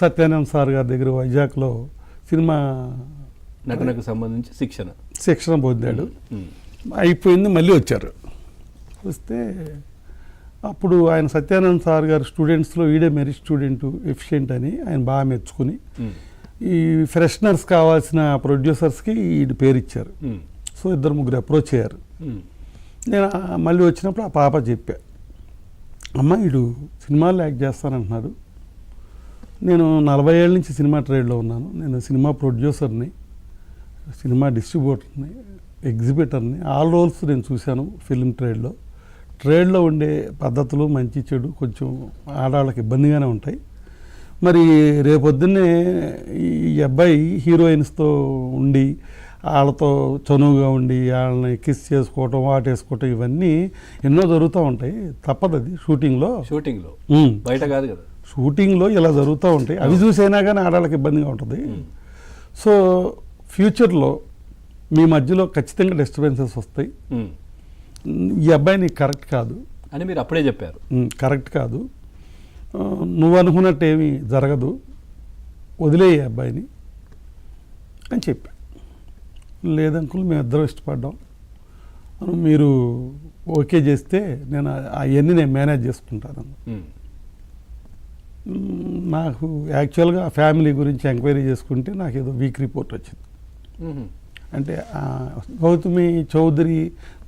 Satyanand sir గారి దగ్గర వైజాగ్లో సినిమా నటనకు సంబంధించి శిక్షణ శిక్షణ పొందాడు. అయిపోయింది మళ్ళీ వచ్చారు వస్తే అప్పుడు ఆయన సత్యానంద్ సార్ గారు స్టూడెంట్స్లో ఈడే మెరిట్ స్టూడెంట్ ఎఫిషియెంట్ అని ఆయన బాగా మెచ్చుకుని. ఈ ఫ్రెషనర్స్ కావాల్సిన ప్రొడ్యూసర్స్కి ఈ పేరు ఇచ్చారు. సో ఇద్దరు ముగ్గురు అప్రోచ్ అయ్యారు. నేను మళ్ళీ వచ్చినప్పుడు ఆ పాప చెప్పా అమ్మ వీడు సినిమాలు యాక్ట్ చేస్తానంటున్నాడు నేను నలభై ఏళ్ళ నుంచి సినిమా ట్రేడ్లో ఉన్నాను. నేను సినిమా ప్రొడ్యూసర్ని సినిమా డిస్ట్రిబ్యూటర్ని ఎగ్జిబిటర్ని ఆల్ రోల్స్ నేను చూశాను ఫిల్మ్ ట్రేడ్లో. ట్రేడ్లో ఉండే పద్ధతులు మంచి చెడు కొంచెం ఆడవాళ్ళకి ఇబ్బందిగానే ఉంటాయి. మరి రేపొద్దున్నే ఈ అబ్బాయి హీరోయిన్స్తో ఉండి వాళ్ళతో చనువుగా ఉండి వాళ్ళని కిస్ చేసుకోవటం వాటేసుకోవటం ఇవన్నీ ఎన్నో జరుగుతూ ఉంటాయి. తప్పదు అది షూటింగ్లో. షూటింగ్లో ఉమ్. బయట కాదు కదా. షూటింగ్లో ఇలా జరుగుతూ ఉంటాయి. అవి చూసైనా కానీ ఆడవాళ్ళకి ఇబ్బందిగా ఉంటుంది. సో ఫ్యూచర్లో మీ మధ్యలో ఖచ్చితంగా డిస్టర్బెన్సెస్ వస్తాయి. ఈ అబ్బాయి నీకు కరెక్ట్ కాదు. అని మీరు అప్పుడే చెప్పారు. కరెక్ట్ కాదు. నువ్వు అనుకున్నట్టు ఏమీ జరగదు. వదిలే ఈ అబ్బాయిని అని చెప్పా. లేదంకుల్ మేము ఇద్దరం ఇష్టపడ్డాం. మీరు ఓకే చేస్తే నేను అవన్నీ నేను మేనేజ్ చేసుకుంటాను నాకు యాక్చువల్గా ఫ్యామిలీ గురించి ఎంక్వైరీ చేసుకుంటే నాకు ఏదో వీక్ రిపోర్ట్ వచ్చింది. అంటే గౌతమి చౌదరి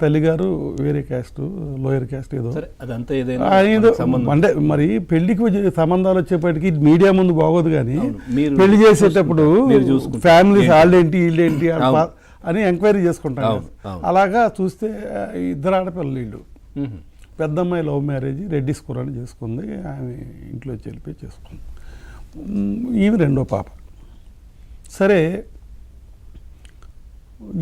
తల్లి గారు వేరే క్యాస్ట్ లోయర్ క్యాస్ట్ ఏదో అదంతా ఏదో అంటే మరి పెళ్ళికి సంబంధాలు వచ్చేప్పటికి మీడియా ముందు బాగోదు కానీ పెళ్ళి చేసేటప్పుడు. ఫ్యామిలీస్ ఏంటి? వాళ్ళేంటి వీళ్ళేంటి అని ఎంక్వైరీ చేసుకుంటాను. అలాగా చూస్తే ఇద్దరు ఆడపిల్లలు వీళ్ళు ఉమ్. పెద్ద అమ్మాయి లవ్ మ్యారేజ్ రెడ్డి స్కూరాన్ని చేసుకుంది ఆమె ఇంట్లో వెళ్ళిపోయి చేసుకుంది. ఈమె రెండో పాప. సరే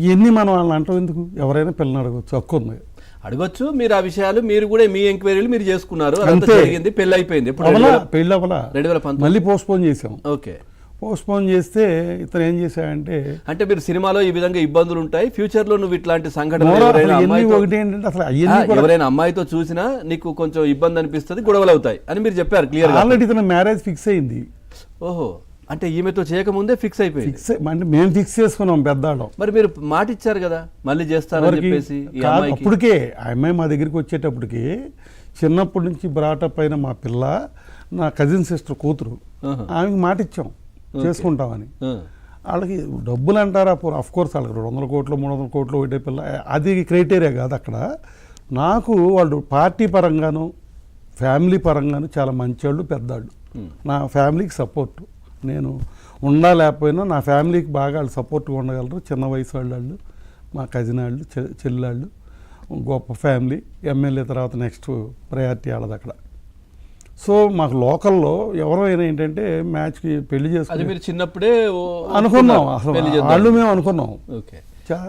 ఇవన్నీ మనం వాళ్ళని అంటాం ఎందుకు? ఎవరైనా పిల్లని అడగచ్చు హక్కు ఉంది. అడగొచ్చు మీరు ఆ విషయాలు మీరు కూడా మీ ఎంక్వైరీలు మీరు చేసుకున్నారు అదంతా అంతే. జరిగింది పెళ్ళి అయిపోయింది ఇప్పుడు పెళ్ళి అవలా రెండు వేల మళ్ళీ పోస్ట్పోన్ చేసాం ఓకే. పోస్ట్పోన్ చేస్తే ఇతను ఏం చేశాడంటే అంటే మీరు సినిమాలో ఈ విధంగా ఇబ్బందులు ఉంటాయి. ఫ్యూచర్లో నువ్వు ఇట్లాంటి సంఘటనలు ఒకటి ఏంటంటే అసలు ఎవరైనా అమ్మాయితో చూసినా నీకు కొంచెం ఇబ్బంది అనిపిస్తుంది గొడవలు అవుతాయి అని మీరు చెప్పారు క్లియర్ ఆల్రెడీ ఇతను మ్యారేజ్ ఫిక్స్ అయింది. ఓహో అంటే ఈమెతో చేయకముందే ఫిక్స్ అయిపోయింది. ఫిక్స్ అంటే మేము ఫిక్స్ చేసుకున్నాం పెద్దాళ్ళం. మరి మీరు మాట ఇచ్చారు కదా మళ్ళీ చేస్తారని? చెప్పేసి అప్పటికే ఆ అమ్మాయి మా దగ్గరికి వచ్చేటప్పటికి చిన్నప్పటి నుంచి బ్రాటప్ అయిన మా పిల్ల నా కజిన్ సిస్టర్ కూతురు. ఆమెకి మాట ఇచ్చాం. చేసుకుంటామని. వాళ్ళకి డబ్బులు అంటారా అఫ్ కోర్స్ వాళ్ళకి రెండు వందల కోట్లు మూడు వందల కోట్లు ఒకటే పిల్ల అది క్రైటీరియా కాదు అక్కడ. నాకు వాళ్ళు పార్టీ పరంగాను ఫ్యామిలీ పరంగాను చాలా మంచివాళ్ళు పెద్దాళ్ళు. Hmm. నా ఫ్యామిలీకి సపోర్ట్. నేను ఉండా లేకపోయినా నా ఫ్యామిలీకి బాగా వాళ్ళు సపోర్ట్గా ఉండగలరు. చిన్న వయసు వాళ్ళు మా కజిన్ వాళ్ళు చె- చెల్లాళ్ళు గొప్ప ఫ్యామిలీ. ఎమ్మెల్యే తర్వాత నెక్స్ట్ ప్రయారిటీ వాళ్ళది అక్కడ. సో మాకు లోకల్లో ఎవరైనా ఏంటంటే మ్యాచ్కి పెళ్ళి అది చేసుకుని మీరు చిన్నప్పుడే అనుకున్నాం అసలు. వాళ్ళు మేము అనుకున్నాం. ఓకే.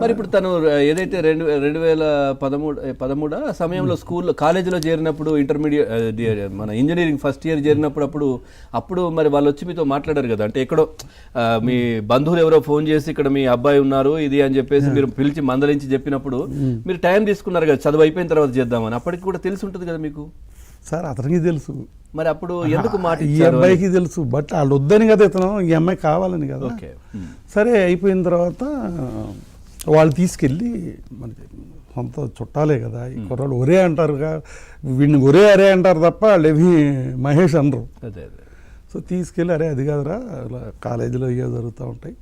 మరి ఇప్పుడు తను ఏదైతే రెండు రెండు వేల పదమూడు పదమూడు ఆ సమయంలో స్కూల్లో కాలేజీలో చేరినప్పుడు ఇంటర్మీడియట్ మన ఇంజనీరింగ్ ఫస్ట్ ఇయర్ చేరినప్పుడు అప్పుడు అప్పుడు మరి వాళ్ళు వచ్చి మీతో మాట్లాడారు కదా. అంటే ఎక్కడో మీ బంధువులు ఎవరో ఫోన్ చేసి ఇక్కడ మీ అబ్బాయి ఉన్నారు ఇది అని చెప్పేసి మీరు పిలిచి మందలించి చెప్పినప్పుడు మీరు టైం తీసుకున్నారు కదా చదువు అయిపోయిన తర్వాత చేద్దామని. అప్పటికి కూడా తెలిసి ఉంటుంది కదా మీకు? సార్ అతనికి తెలుసు. మరి అప్పుడు ఎందుకు మాట ఈ? అబ్బాయికి తెలుసు. బట్ వాళ్ళు వద్దని కదా ఇతను ఈ అమ్మాయి కావాలని కదా. ఓకే. సరే అయిపోయిన తర్వాత వాళ్ళు తీసుకెళ్ళి మన సొంత చుట్టాలే కదా ఈ కుర్రాడు ఒరే అంటారుగా వీడిని ఒరే అరే అంటారు తప్ప వాళ్ళు ఏమీ మహేష్ అనరు. సో తీసుకెళ్ళి అరే అది కాదురా ఇలా కాలేజీలో ఇవే జరుగుతూ ఉంటాయి.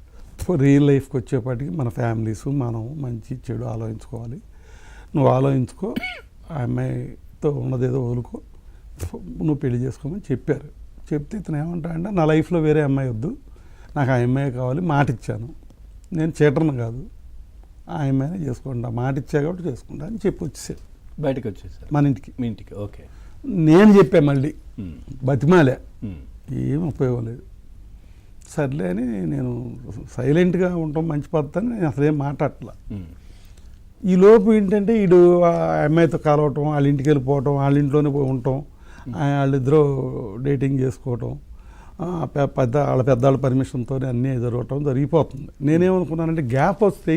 రియల్ లైఫ్కి వచ్చేపాటికి మన ఫ్యామిలీస్ మనం మంచి చెడు ఆలోచించుకోవాలి. నువ్వు ఆలోచించుకో ఆ అమ్మాయితో ఉన్నదేదో వదులుకో. నువ్వు పెళ్ళి చేసుకోమని చెప్పారు. చెప్తే ఇతను ఏమంటాడంటే నా లైఫ్లో వేరే అమ్మాయి వద్దు. నాకు ఆ అమ్మాయి కావాలి. మాట ఇచ్చాను నేను చీటర్ను కాదు. ఆ అమ్మాయినే చేసుకుంటా. మాట ఇచ్చా కాబట్టి చేసుకుంటా అని చెప్పి వచ్చేసాడు. బయటకు వచ్చేసారు మన ఇంటికి. మీ ఇంటికి. ఓకే. నేను చెప్పా మళ్ళీ. బతిమాలే. ఏం ఉపయోగం లేదు. సర్లే అని నేను సైలెంట్గా ఉండటం మంచి పద్ధతి అని నేను అసలు మాట్లాడట్లా. ఈ లోపు ఏంటంటే వీడు ఆ అమ్మాయితో కలవటం వాళ్ళ ఇంటికి వెళ్ళిపోవటం వాళ్ళ ఇంట్లోనే పోయి ఉండటం ఆ వాళ్ళిద్దరూ డేటింగ్ చేసుకోవటం పెద్ద వాళ్ళ పెద్దవాళ్ళ పర్మిషన్తో అన్నీ జరగటం జరిగిపోతుంది. నేనేమనుకున్నానంటే గ్యాప్ వస్తే